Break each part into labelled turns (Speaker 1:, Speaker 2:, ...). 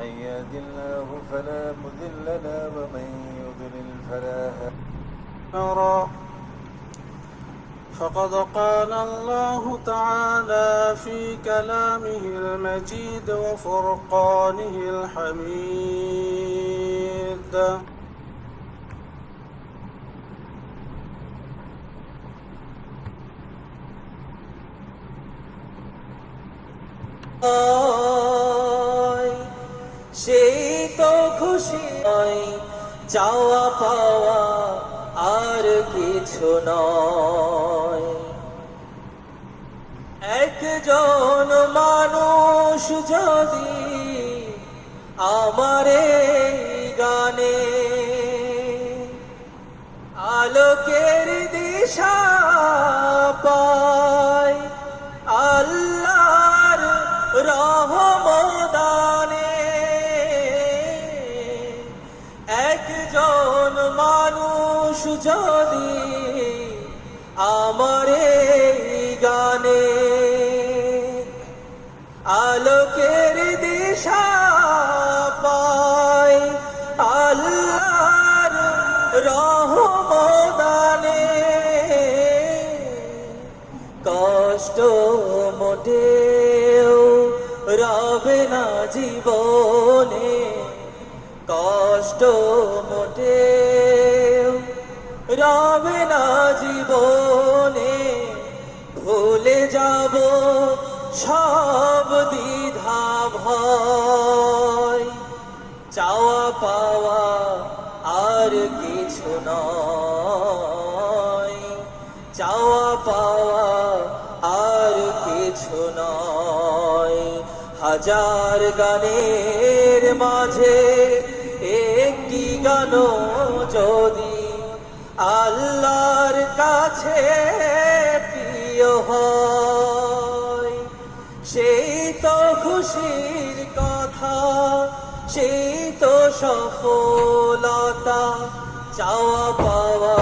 Speaker 1: من يهد الله فلا مضل له ومن يضلل فلا هادي
Speaker 2: فقد قال الله تعالى في كلامه المجيد وفرقانه الحميد.
Speaker 3: হয়, চাওয়া পাওয়া আর কিছু নয়। একজন মানুষ যদি আমার গানে আলোকের দিশা পায় রহমদানে। কষ্ট মোটেও রবে না জীবনে। কষ্ট মোটেও রবে না জীবনে। ভুলে যাব সব দ্বিধা ভয়। চাওয়া পাওয়া কিছু চাওয়া পাওয়া আর কিছু নয়। হাজার গানের মাঝে একটি গান যদি আল্লাহর কাছে প্রিয় হয়, সেই তো খুশির কথা, সেই তো সফলতা। চাওয়া পাওয়া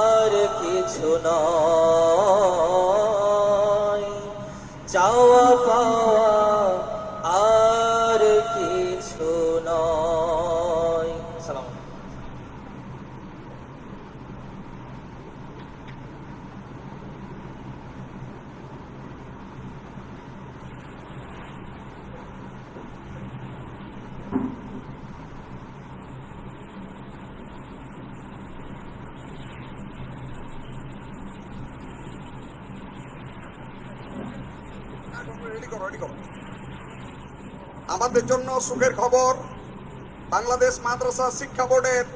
Speaker 3: আর কিছু নয়।
Speaker 4: আমাদের জন্য সুখের খবর, বাংলাদেশ মাদ্রাসা শিক্ষা বোর্ডের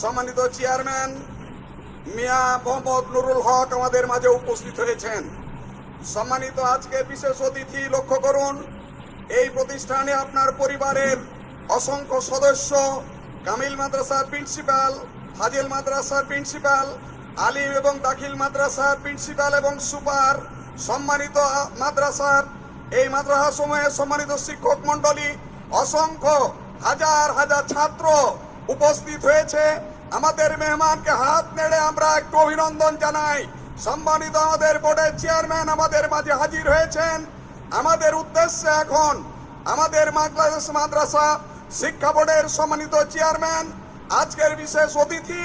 Speaker 4: সম্মানিত চেয়ারম্যান মিয়া মোহাম্মদ নুরুল হক আমাদের মাঝে উপস্থিত হয়েছেন। সম্মানিত আজকে বিশেষ অতিথি লক্ষ্য করুন, এই প্রতিষ্ঠানে আপনার পরিবারের অসংখ্য সদস্য, কামিল মাদ্রাসার প্রিন্সিপাল ফাজিল মাদ্রাসার প্রিন্সিপাল, আলিম এবং দাখিল মাদ্রাসার প্রিন্সিপাল এবং সুপার সম্মানিত মাদ্রাসার এই মাদ্রাসা সময়ে সম্মানিত শিক্ষক মন্ডলী অসংখ্য হাজার হাজার ছাত্র উপস্থিত হয়েছে। আমাদের মেহমানকে হাত নেড়ে আমরা একটু অভিনন্দন জানাই। সম্মানিত আমাদের বোর্ডের চেয়ারম্যান আমাদের মাঝে হাজির হয়েছেন। আমাদের উদ্দেশ্যে এখন আমাদের মাদ্রাসা শিক্ষা বোর্ডের সম্মানিত চেয়ারম্যান, আজকের বিশেষ অতিথি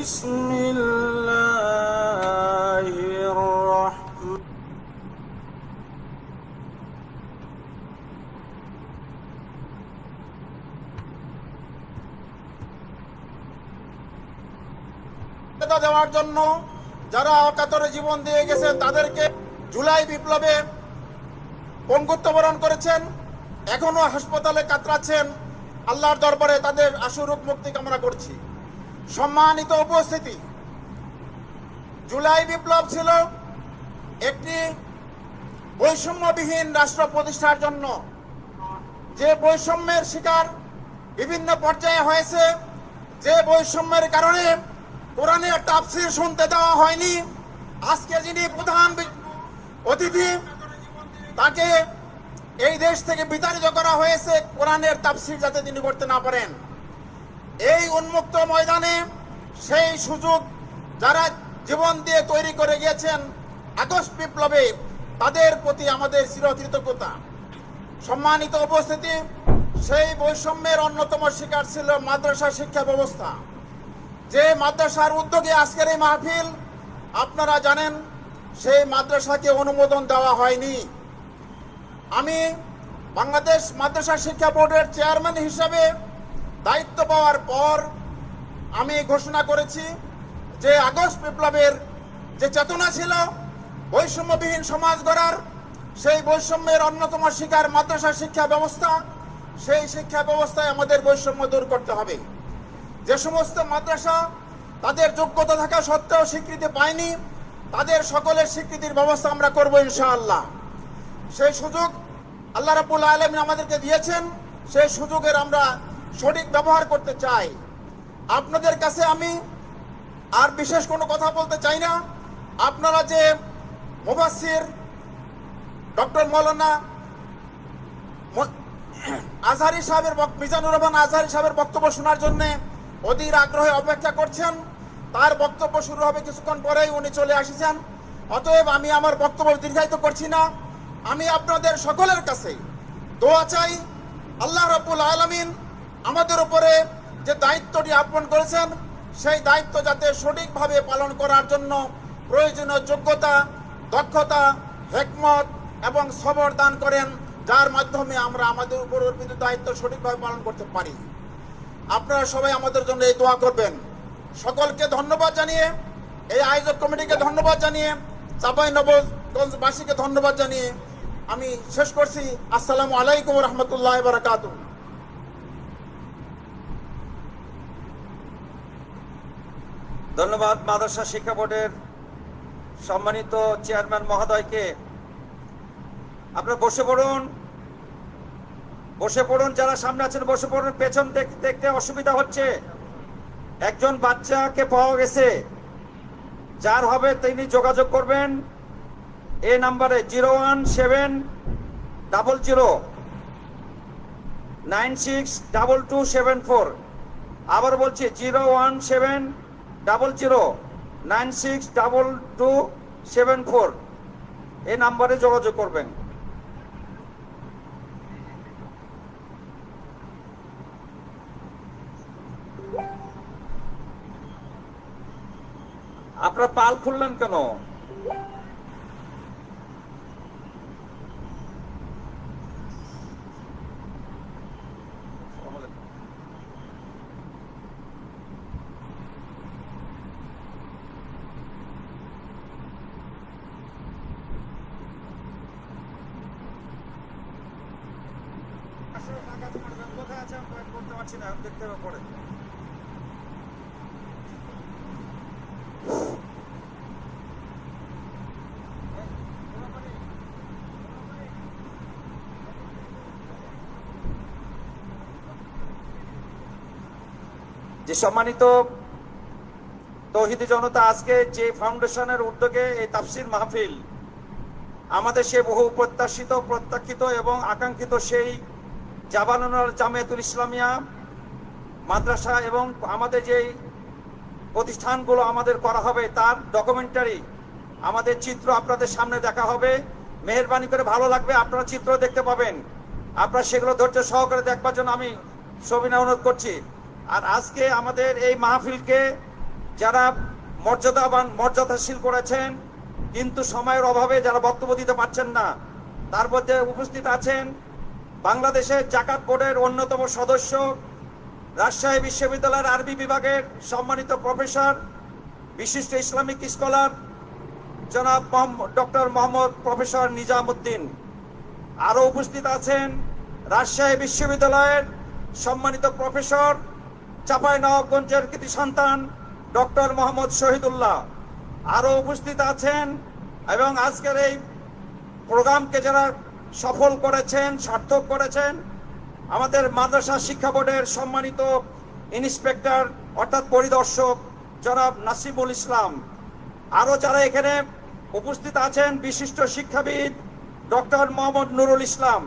Speaker 2: بسم الله الرحمن
Speaker 5: মর্যাদা দেওয়ার জন্য যারা অকাতরে জীবন দিয়ে গেছেন তাদেরকে জুলাই বিপ্লবে পঙ্গুত্ব বরণ করেছেন এখনো হাসপাতালে কাতরাচ্ছেন আল্লাহর দরবারে তাদের আশুরূপ মুক্তি কামনা করছি সম্মানিত উপস্থিতি। জুলাই বিপ্লব ছিল একটি বৈষম্যবিহীন রাষ্ট্র প্রতিষ্ঠার জন্য। যে বৈষম্যের শিকার বিভিন্ন পর্যায়ে হয়েছে, যে বৈষম্যের কারণে কোরআনের তাফসির শুনতে দেওয়া হয়নি। আজকে যিনি প্রধান অতিথি, তাকে এই দেশ থেকে বিতাড়িত করা হয়েছে। কোরআনের তাফসির যাতে তিনি করতে না পারেন। এই উন্মুক্ত ময়দানে সেই সুযোগ যারা জীবন দিয়ে তৈরি করে গিয়েছেন আগস্ট বিপ্লবে, তাদের প্রতি আমাদের চিরকৃতজ্ঞতা। সম্মানিত উপস্থিতি, সেই বৈষম্যের অন্যতম শিকার ছিল মাদ্রাসা শিক্ষা ব্যবস্থা। যে মাদ্রাসার উদ্যোগে আজকের এই মাহফিল, আপনারা জানেন, সেই মাদ্রাসাকে অনুমোদন দেওয়া হয়নি। আমি বাংলাদেশ মাদ্রাসা শিক্ষা বোর্ডের চেয়ারম্যান হিসাবে দায়িত্ব পাওয়ার পর আমি ঘোষণা করেছি যে আগস্ট বিপ্লবের যে চেতনা ছিল, বৈষম্যবিহীন সমাজ গড়ার সেই বৈষম্যের অন্যতম শিকার মাদ্রাসা শিক্ষা ব্যবস্থা, সেই শিক্ষা ব্যবস্থায় আমাদের বৈষম্য দূর করতে হবে। যে সমস্ত মাদ্রাসা তাদের যোগ্যতা থাকা সত্ত্বেও স্বীকৃতি পায়নি, তাদের সকলের স্বীকৃতির ব্যবস্থা আমরা করব ইনশাআল্লাহ। সেই সুযোগ আল্লাহ রাবুল আলমিন আমাদেরকে দিয়েছেন, সেই সুযোগের আমরা সঠিক ব্যবহার করতে চাই। আপনাদের কাছে আমি আর বিশেষ কোনো কথা বলতে চাই না। আপনারা যে মুবাসির ডক্টর মৌলানা আজহারি সাহেবের মিজানুর রহমান আজহারি সাহেবের বক্তব্য শোনার জন্য অধীর আগ্রহে অপেক্ষা করছেন। তার বক্তব্য শুরু হবে কিছুক্ষণ পরেই উনি চলে আসিছেন। অতএব আমি আমার বক্তব্য দীর্ঘায়িত করছি না। আমি আপনাদের সকলের কাছে দোয়া চাই। আল্লাহ রাব্বুল আলামিন আমাদের উপরে যে দায়িত্বটি আপন করেছেন, সেই দায়িত্ব যাতে সঠিকভাবে পালন করার জন্য প্রয়োজনীয় যোগ্যতা, দক্ষতা, হেকমত এবং সবর দান করেন, যার মাধ্যমে আমরা আমাদের উপর অর্পিত দায়িত্ব সঠিকভাবে পালন করতে পারি। আপনারা সবাই আমাদের জন্য এই দোয়া করবেন। সকলকে ধন্যবাদ জানিয়ে, এই আয়োজক কমিটিকে ধন্যবাদ জানিয়ে, চাপাই নবগঞ্জবাসীকে ধন্যবাদ জানিয়ে আমি শেষ করছি। আসসালামু আলাইকুম রহমতুল্লাহ বারাকাতু
Speaker 6: ধন্যবাদ মাদ্রাসা শিক্ষা বোর্ডের সম্মানিত চেয়ারম্যান মহোদয়কে। আপনারা বসে পড়ুন। বসে পড়ুন, যারা সামনে আছেন বসে পড়ুন, পেছন দেখ- দেখতে অসুবিধা হচ্ছে। একজন বাচ্চাকে পাওয়া গেছে। যার হবে তিনি যোগাযোগ করবেন। এ নাম্বারে zero one seven double zero nine six double two seven four. আবার বলছি zero one seven double zero nine six double two seven four এই নাম্বারে যোগাযোগ করবেন। আপনারা পাল খুললেন কেন? যে সম্মানিত তৌহিদি জনতা, আজকে যে ফাউন্ডেশনের উদ্যোগে এই তাফসির মাহফিল, আমাদের সে বহু প্রত্যাশিত, প্রত্যাখিত এবং আকাঙ্ক্ষিত সেই জাবানুল জামিয়াতুল ইসলামিয়া, মাদ্রাসা এবং আমাদের যেই প্রতিষ্ঠানগুলো আমাদের করা হবে, তার ডকুমেন্টারি আমাদের চিত্র আপনাদের সামনে দেখা হবে। মেহরবানি করে ভালো লাগবে, আপনারা চিত্র দেখতে পাবেন। আপনারা সেগুলো ধৈর্য সহকারে দেখবার জন্য আমি সবিনা অনুরোধ করছি। আর আজকে আমাদের এই মাহফিলকে যারা মর্যাদাবান, মর্যাদাশীল করেছেন, কিন্তু সময়ের অভাবে যারা বক্তব্য দিতে পারছেন না, তার মধ্যে উপস্থিত আছেন বাংলাদেশের জাকাত বোর্ডের অন্যতম সদস্য, রাজশাহী বিশ্ববিদ্যালয়ের আরবি বিভাগের সম্মানিত প্রফেসর, বিশিষ্ট ইসলামিক স্কলার, জনাব ডক্টর মোহাম্মদ প্রফেসর নিজামুদ্দিন। আরও উপস্থিত আছেন রাজশাহী বিশ্ববিদ্যালয়ের সম্মানিত প্রফেসর চাপাই নবাবগঞ্জের কৃতি সন্তান ডক্টর মোহাম্মদ শহীদুল্লাহ। আরও উপস্থিত আছেন এবং আজকের এই প্রোগ্রামকে যারা সফল করেছেন, সার্থক করেছেন। আমাদের মাদ্রাসা শিক্ষা বোর্ডের সম্মানিত ইন্সপেক্টর, অর্থাৎ পরিদর্শক জনাব নাসিমুল ইসলাম। আরও যারা এখানে উপস্থিত আছেন, বিশিষ্ট শিক্ষাবিদ ডক্টর মোহাম্মদ নুরুল ইসলাম।